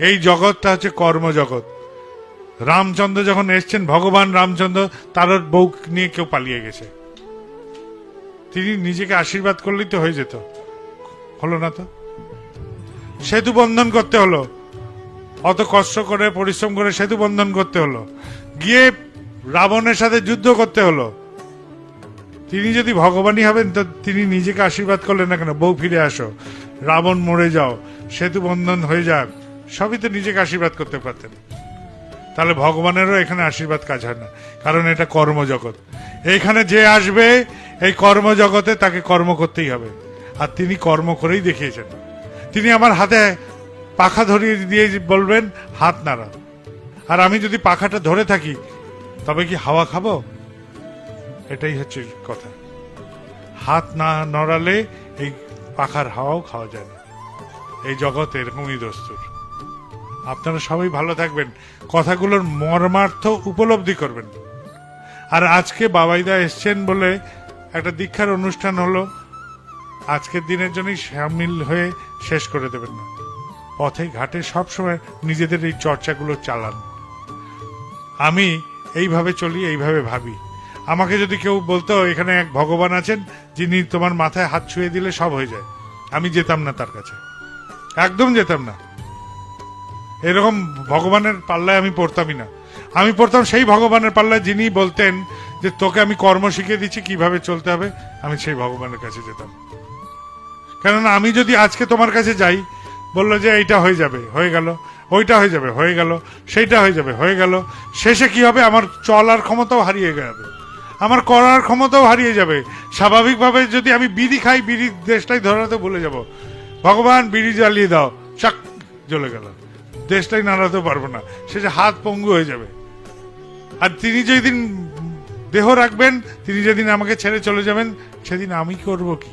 এই জগৎটা হচ্ছে কর্মজগৎ। রামচন্দ্র যখন এসছেন, ভগবান রামচন্দ্র তার বউ নিয়ে কেউ পালিয়ে গেছে। তিনি নিজেকে আশীর্বাদ করলেই তো হয়ে যেত। হলো না তো? সেতু বন্ধন করতে হলো। অত কষ্ট করে, পরিশ্রম করে সেতু বন্ধন করতে হলো। গিয়ে রাবণের সাথে যুদ্ধ করতে হলো। তিনি যদি ভগবানই হবেন, তো তিনি নিজেকে আশীর্বাদ করলেন না কেন? বউ ফিরে আসো। রাবণ মরে যাও। সেতু বন্ধন হয়ে যাক। সবই তো নিজেকে আশীর্বাদ করতে পারতেন। তাহলে ভগবানেরও এখানে আশীর্বাদ কাজ হয় না। কারণ এটা কর্মজগৎ। এইখানে যে আসবে, এই কর্মজগতে তাকে কর্ম করতেই হবে। আর তিনি কর্ম করেই দেখিয়েছেন। তিনি আমার হাতে পাখা ধরিয়ে দিয়ে বলবেন, হাত নাড়া। আর আমি যদি পাখাটা ধরে থাকি, তবে কি হাওয়া খাব? এটাই হচ্ছে কথা। হাত না নড়ালে এই পাখার হাওয়াও খাওয়া যায় না। এই জগৎ এরকমই দস্তুর। আপনারা সবাই ভালো থাকবেন। কথাগুলোর মর্মার্থ উপলব্ধি করবেন। আর আজকে বাবাইদা এসছেন বলে একটা দীক্ষার অনুষ্ঠান হলো। আজকের দিনের জন্যই সামিল হয়ে শেষ করে দেবেন না। পথে ঘাটে সবসময় নিজেদের এই চর্চাগুলো চালান। আমি এইভাবে চলি, এইভাবে ভাবি। আমাকে যদি কেউ বলতো, এখানে এক ভগবান আছেন, যিনি তোমার মাথায় হাত ছুঁয়ে দিলে সব হয়ে যায়। আমি যেতাম না তার কাছে। একদম যেতাম না। এরকম ভগবানের পাল্লায় আমি পড়তামই না। আমি পড়তাম সেই ভগবানের পাল্লায় যিনি বলতেন যে, তোকে আমি কর্ম শিখিয়ে দিচ্ছি, কীভাবে চলতে হবে? আমি সেই ভগবানের কাছে যেতাম। কেননা আমি যদি আজকে তোমার কাছে যাই, বলল যে, এইটা হয়ে যাবে, হয়ে গেল, ওইটা হয়ে যাবে, হয়ে গেল, সেইটা হয়ে যাবে, হয়ে গেল, শেষে কি হবে? আমার চলার ক্ষমতাও হারিয়ে যাবে, আমার করার ক্ষমতাও হারিয়ে যাবে। স্বাভাবিকভাবে যদি আমি বিড়ি খাই, বিড়ির দেশটাই ধরাতে ভুলে যাব। ভগবান বিড়ি জ্বালিয়ে দাও, চাক, জ্বলে গেল। দেশটাই নাড়াতে পারব না। সে যে হাত পঙ্গু হয়ে যাবে। আর তিনি যেদিন দেহ রাখবেন, তিনি যেদিন আমাকে ছেড়ে চলে যাবেন, সেদিন আমি করব কি?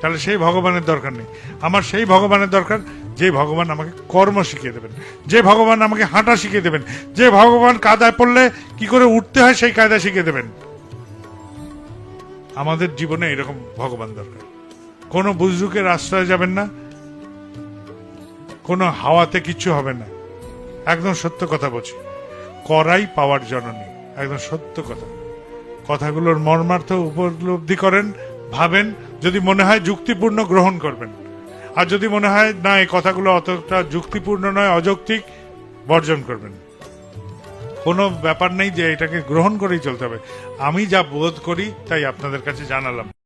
তাহলে সেই ভগবানের দরকার নেই। আমার সেই ভগবানের দরকার, যে ভগবান আমাকে কর্ম শিখিয়ে দেবেন, যে ভগবান আমাকে হাঁটা শিখিয়ে দেবেন, যে ভগবান কাদায় পড়লে কি করে উঠতে হয় সেই কায়দা শিখিয়ে দেবেন। আমাদের জীবনে এরকম ভগবান দরকার। কোনো বুজরুকের আশ্রয় যাবেন না কোনো হাওয়াতে কিচ্ছু হবে না। একদম সত্য কথা বলছি। করাই পাওয়ার জননী একদম সত্য কথা। কথাগুলোর মর্মার্থ উপলব্ধি করেন, ভাবেন, যদি মনে হয় যুক্তিপূর্ণ গ্রহণ করবেন। আর যদি মনে হয় না, এই কথাগুলো অতটা যুক্তিপূর্ণ নয়, অযৌক্তিক বর্জন করবেন। কোনো ব্যাপার নেই যে এটাকে গ্রহণ করেই চলতে হবে। আমি যা বোধ করি, তাই আপনাদের কাছে জানালাম।